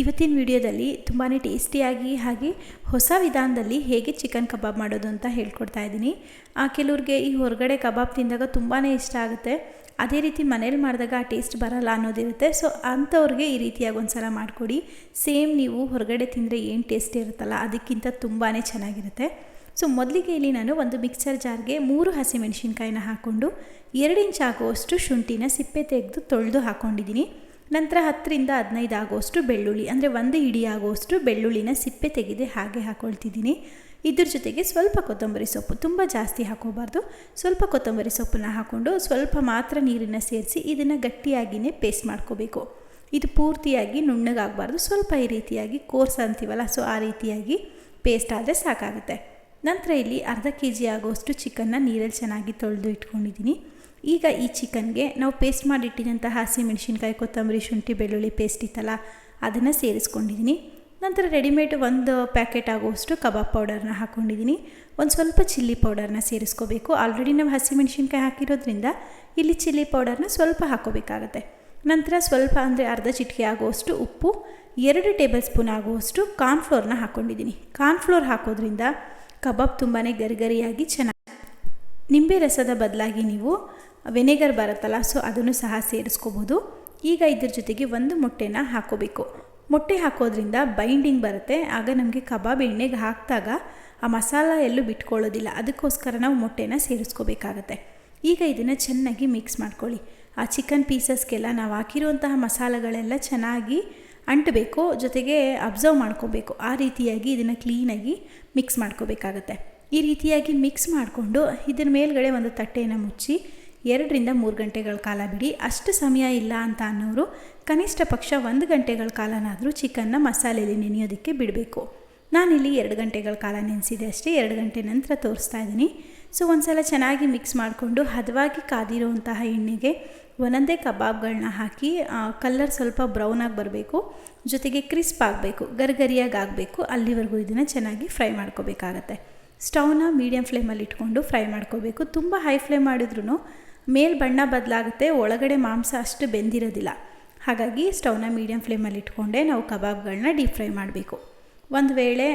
ಇವತ್ತಿನ ವಿಡಿಯೋದಲ್ಲಿ ತುಂಬಾ ಟೇಸ್ಟಿಯಾಗಿ ಹಾಗೆ ಹೊಸ ವಿಧಾನದಲ್ಲಿ ಹೇಗೆ ಚಿಕನ್ ಕಬಾಬ್ ಮಾಡೋದು ಅಂತ ಹೇಳ್ಕೊಡ್ತಾ ಇದ್ದೀನಿ. ಆ ಕೆಲವ್ರಿಗೆ ಈ ಹೊರಗಡೆ ಕಬಾಬ್ ತಿಂದಾಗ ತುಂಬಾ ಇಷ್ಟ ಆಗುತ್ತೆ. ಅದೇ ರೀತಿ ಮನೇಲಿ ಮಾಡಿದಾಗ ಆ ಟೇಸ್ಟ್ ಬರಲ್ಲ ಅನ್ನೋದಿರುತ್ತೆ. ಸೊ ಅಂಥವ್ರಿಗೆ ಈ ರೀತಿಯಾಗಿ ಒಂದು ಸಲ ಮಾಡಿಕೊಡಿ. ಸೇಮ್ ನೀವು ಹೊರಗಡೆ ತಿಂದರೆ ಏನು ಟೇಸ್ಟ್ ಇರುತ್ತಲ್ಲ ಅದಕ್ಕಿಂತ ತುಂಬಾ ಚೆನ್ನಾಗಿರುತ್ತೆ. ಸೊ ಮೊದಲಿಗೆ ಇಲ್ಲಿ ನಾನು ಒಂದು ಮಿಕ್ಸರ್ ಜಾರ್ಗೆ ಮೂರು ಹಸಿಮೆಣಸಿನ್ಕಾಯಿನ ಹಾಕ್ಕೊಂಡು ಎರಡು ಇಂಚ್ ಆಗುವಷ್ಟು ಶುಂಠಿನ ಸಿಪ್ಪೆ ತೆಗೆದು ತೊಳೆದು ಹಾಕ್ಕೊಂಡಿದ್ದೀನಿ ನಂತರ ಹತ್ತರಿಂದ ಹದಿನೈದು ಆಗೋಷ್ಟು ಬೆಳ್ಳುಳ್ಳಿ, ಅಂದರೆ ಒಂದು ಇಡಿ ಆಗೋಷ್ಟು ಬೆಳ್ಳುಳ್ಳಿನ ಸಿಪ್ಪೆ ತೆಗೆದು ಹಾಗೆ ಹಾಕ್ಕೊಳ್ತಿದ್ದೀನಿ ಇದ್ರ ಜೊತೆಗೆ ಸ್ವಲ್ಪ ಕೊತ್ತಂಬರಿ ಸೊಪ್ಪು, ತುಂಬ ಜಾಸ್ತಿ ಹಾಕೋಬಾರ್ದು. ಸ್ವಲ್ಪ ಕೊತ್ತಂಬರಿ ಸೊಪ್ಪನ್ನ ಹಾಕ್ಕೊಂಡು ಸ್ವಲ್ಪ ಮಾತ್ರ ನೀರನ್ನು ಸೇರಿಸಿ ಇದನ್ನು ಗಟ್ಟಿಯಾಗಿಯೇ ಪೇಸ್ಟ್ ಮಾಡ್ಕೋಬೇಕು. ಇದು ಪೂರ್ತಿಯಾಗಿ ನುಣ್ಣಗಾಗಬಾರ್ದು. ಸ್ವಲ್ಪ ಈ ರೀತಿಯಾಗಿ ಕೋರ್ಸ್ ಅಂತೀವಲ್ಲ, ಸೊ ಆ ರೀತಿಯಾಗಿ ಪೇಸ್ಟ್ ಆದರೆ ಸಾಕಾಗುತ್ತೆ. ನಂತರ ಇಲ್ಲಿ ಅರ್ಧ ಕೆ ಜಿ ಆಗುವಷ್ಟು ಚಿಕನ್ನ ನೀರಲ್ಲಿ ಚೆನ್ನಾಗಿ ತೊಳೆದು ಇಟ್ಕೊಂಡಿದ್ದೀನಿ. ಈಗ ಈ ಚಿಕನ್ಗೆ ನಾವು ಪೇಸ್ಟ್ ಮಾಡಿಟ್ಟಿದ್ದಂತಹ ಹಸಿ ಮೆಣಸಿನ್ಕಾಯಿ ಕೊತ್ತಂಬರಿ, ಶುಂಠಿ, ಬೆಳ್ಳುಳ್ಳಿ ಪೇಸ್ಟ್ ಇತ್ತಲ್ಲ, ಅದನ್ನು ಸೇರಿಸ್ಕೊಂಡಿದ್ದೀನಿ. ನಂತರ ರೆಡಿಮೇಡ್ ಒಂದು ಪ್ಯಾಕೆಟ್ ಆಗುವಷ್ಟು ಕಬಾಬ್ ಪೌಡರ್ನ ಹಾಕ್ಕೊಂಡಿದ್ದೀನಿ ಒಂದು ಸ್ವಲ್ಪ ಚಿಲ್ಲಿ ಪೌಡರ್ನ ಸೇರಿಸ್ಕೋಬೇಕು. ಆಲ್ರೆಡಿ ನಾವು ಹಸಿ ಮೆಣಸಿನ್ಕಾಯಿ ಹಾಕಿರೋದ್ರಿಂದ ಇಲ್ಲಿ ಚಿಲ್ಲಿ ಪೌಡರ್ನ ಸ್ವಲ್ಪ ಹಾಕೋಬೇಕಾಗತ್ತೆ. ನಂತರ ಸ್ವಲ್ಪ ಅಂದರೆ ಅರ್ಧ ಚಿಟಿಕೆ ಆಗುವಷ್ಟು ಉಪ್ಪು, ಎರಡು ಟೇಬಲ್ ಸ್ಪೂನ್ ಆಗುವಷ್ಟು ಕಾರ್ನ್ಫ್ಲೋರ್ನ ಹಾಕ್ಕೊಂಡಿದ್ದೀನಿ ಕಾರ್ನ್ಫ್ಲೋರ್ ಹಾಕೋದ್ರಿಂದ ಕಬಾಬ್ ತುಂಬಾ ಗರಿಗರಿಯಾಗಿ ಚೆನ್ನಾಗಿ ನಿಂಬೆ ರಸದ ಬದಲಾಗಿ ನೀವು ವೆನೆಗರ್ ಬರುತ್ತಲ್ಲ, ಸೊ ಅದನ್ನು ಸಹ ಸೇರಿಸ್ಕೋಬೋದು. ಈಗ ಇದ್ರ ಜೊತೆಗೆ ಒಂದು ಮೊಟ್ಟೆನ ಹಾಕೋಬೇಕು. ಮೊಟ್ಟೆ ಹಾಕೋದ್ರಿಂದ ಬೈಂಡಿಂಗ್ ಬರುತ್ತೆ. ಆಗ ನಮಗೆ ಕಬಾಬ್ ಎಣ್ಣೆಗೆ ಹಾಕಿದಾಗ ಆ ಮಸಾಲ ಎಲ್ಲೂ ಬಿಟ್ಕೊಳ್ಳೋದಿಲ್ಲ. ಅದಕ್ಕೋಸ್ಕರ ನಾವು ಮೊಟ್ಟೆನ ಸೇರಿಸ್ಕೋಬೇಕಾಗತ್ತೆ. ಈಗ ಇದನ್ನು ಚೆನ್ನಾಗಿ ಮಿಕ್ಸ್ ಮಾಡ್ಕೊಳ್ಳಿ. ಆ ಚಿಕನ್ ಪೀಸಸ್ಗೆಲ್ಲ ನಾವು ಹಾಕಿರುವಂತಹ ಮಸಾಲೆಗಳೆಲ್ಲ ಚೆನ್ನಾಗಿ ಅಂಟಬೇಕು, ಜೊತೆಗೆ ಅಬ್ಸರ್ವ್ ಮಾಡ್ಕೋಬೇಕು. ಆ ರೀತಿಯಾಗಿ ಇದನ್ನು ಕ್ಲೀನಾಗಿ ಮಿಕ್ಸ್ ಮಾಡ್ಕೋಬೇಕಾಗತ್ತೆ. ಈ ರೀತಿಯಾಗಿ ಮಿಕ್ಸ್ ಮಾಡಿಕೊಂಡು ಇದರ ಮೇಲ್ಗಡೆ ಒಂದು ತಟ್ಟೆಯನ್ನು ಮುಚ್ಚಿ, ಎರಡರಿಂದ ಮೂರು ಗಂಟೆಗಳ ಕಾಲ ಬಿಡಿ. ಅಷ್ಟು ಸಮಯ ಇಲ್ಲ ಅಂತ ಅನ್ನೋರು ಕನಿಷ್ಠ ಪಕ್ಷ ಒಂದು ಗಂಟೆಗಳ ಕಾಲನಾದರೂ ಚಿಕನ್ನ ಮಸಾಲೆಯಲ್ಲಿ ನೆನೆಯೋದಕ್ಕೆ ಬಿಡಬೇಕು. ನಾನಿಲ್ಲಿ ಎರಡು ಗಂಟೆಗಳ ಕಾಲ ನೆನೆಸಿದೆ ಅಷ್ಟೇ, ಎರಡು ಗಂಟೆ ನಂತರ ತೋರಿಸ್ತಾ ಇದ್ದೀನಿ. ಸೊ ಒಂದು ಸಲ ಚೆನ್ನಾಗಿ ಮಿಕ್ಸ್ ಮಾಡಿಕೊಂಡು ಹದವಾಗಿ ಕಾದಿರುವಂತಹ ಎಣ್ಣೆಗೆ ಒಂದೊಂದೇ ಕಬಾಬ್ಗಳನ್ನ ಹಾಕಿ ಕಲ್ಲರ್ ಸ್ವಲ್ಪ ಬ್ರೌನಾಗಿ ಬರಬೇಕು. ಜೊತೆಗೆ ಕ್ರಿಸ್ಪ್ ಆಗಬೇಕು, ಗರಿಗರಿಯಾಗಿ ಆಗಬೇಕು. ಅಲ್ಲಿವರೆಗೂ ಇದನ್ನು ಚೆನ್ನಾಗಿ ಫ್ರೈ ಮಾಡ್ಕೋಬೇಕಾಗತ್ತೆ. ಸ್ಟವ್ನ ಮೀಡಿಯಂ ಫ್ಲೇಮಲ್ಲಿ ಇಟ್ಕೊಂಡು ಫ್ರೈ ಮಾಡ್ಕೋಬೇಕು. ತುಂಬ ಹೈ ಫ್ಲೇಮ್ ಮಾಡಿದ್ರೂ ಮೇಲ್ ಬಣ್ಣ ಬದಲಾಗುತ್ತೆ, ಒಳಗಡೆ ಮಾಂಸ ಅಷ್ಟು ಬೆಂದಿರೋದಿಲ್ಲ. ಹಾಗಾಗಿ ಸ್ಟವ್ನ ಮೀಡಿಯಂ ಫ್ಲೇಮಲ್ಲಿ ಇಟ್ಕೊಂಡೆ ನಾವು ಕಬಾಬ್ಗಳನ್ನ ಡೀಪ್ ಫ್ರೈ ಮಾಡಬೇಕು. ಒಂದು ವೇಳೆ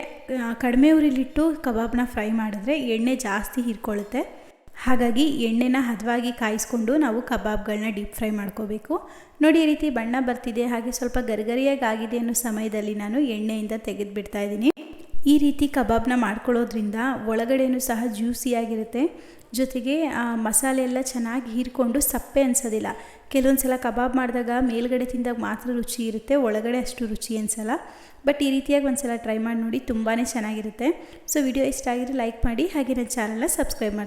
ಕಡಿಮೆ ಉರಿಲಿಟ್ಟು ಕಬಾಬ್ನ ಫ್ರೈ ಮಾಡಿದ್ರೆ ಎಣ್ಣೆ ಜಾಸ್ತಿ ಹೀರ್ಕೊಳ್ಳುತ್ತೆ. ಹಾಗಾಗಿ ಎಣ್ಣೆನ ಹದವಾಗಿ ಕಾಯಿಸ್ಕೊಂಡು ನಾವು ಕಬಾಬ್ಗಳನ್ನ ಡೀಪ್ ಫ್ರೈ ಮಾಡ್ಕೋಬೇಕು. ನೋಡಿ, ಈ ರೀತಿ ಬಣ್ಣ ಬರ್ತಿದೆ, ಹಾಗೆ ಸ್ವಲ್ಪ ಗರಿಗರಿಯಾಗಿ ಆಗಿದೆ ಅನ್ನೋ ಸಮಯದಲ್ಲಿ ನಾನು ಎಣ್ಣೆಯಿಂದ ತೆಗೆದು ಬಿಡ್ತಾ ಇದ್ದೀನಿ. ಈ ರೀತಿ ಕಬಾಬ್ನ ಮಾಡ್ಕೊಳ್ಳೋದ್ರಿಂದ ಒಳಗಡೆಯೂ ಸಹ ಜ್ಯೂಸಿಯಾಗಿರುತ್ತೆ ಜೊತೆಗೆ, ಆ ಮಸಾಲೆ ಎಲ್ಲ ಚೆನ್ನಾಗಿ ಹೀರ್ಕೊಂಡು ಸಪ್ಪೆ ಅನಿಸೋದಿಲ್ಲ. ಕೆಲವೊಂದು ಸಲ ಕಬಾಬ್ ಮಾಡಿದಾಗ ಮೇಲ್ಗಡೆ ತಿಂದಾಗ ಮಾತ್ರ ರುಚಿ ಇರುತ್ತೆ, ಒಳಗಡೆ ಅಷ್ಟು ರುಚಿ ಅನಿಸಲ್ಲ. ಬಟ್ ಈ ರೀತಿಯಾಗಿ ಒಂದು ಸಲ ಟ್ರೈ ಮಾಡಿ ನೋಡಿ ತುಂಬಾ ಚೆನ್ನಾಗಿರುತ್ತೆ. ಸೊ, ವಿಡಿಯೋ ಇಷ್ಟ ಆಗಿದ್ರೆ ಲೈಕ್ ಮಾಡಿ, ಹಾಗೆ ನನ್ನ ಚಾನಲ್ನ ಸಬ್ಸ್ಕ್ರೈಬ್ ಮಾಡಿ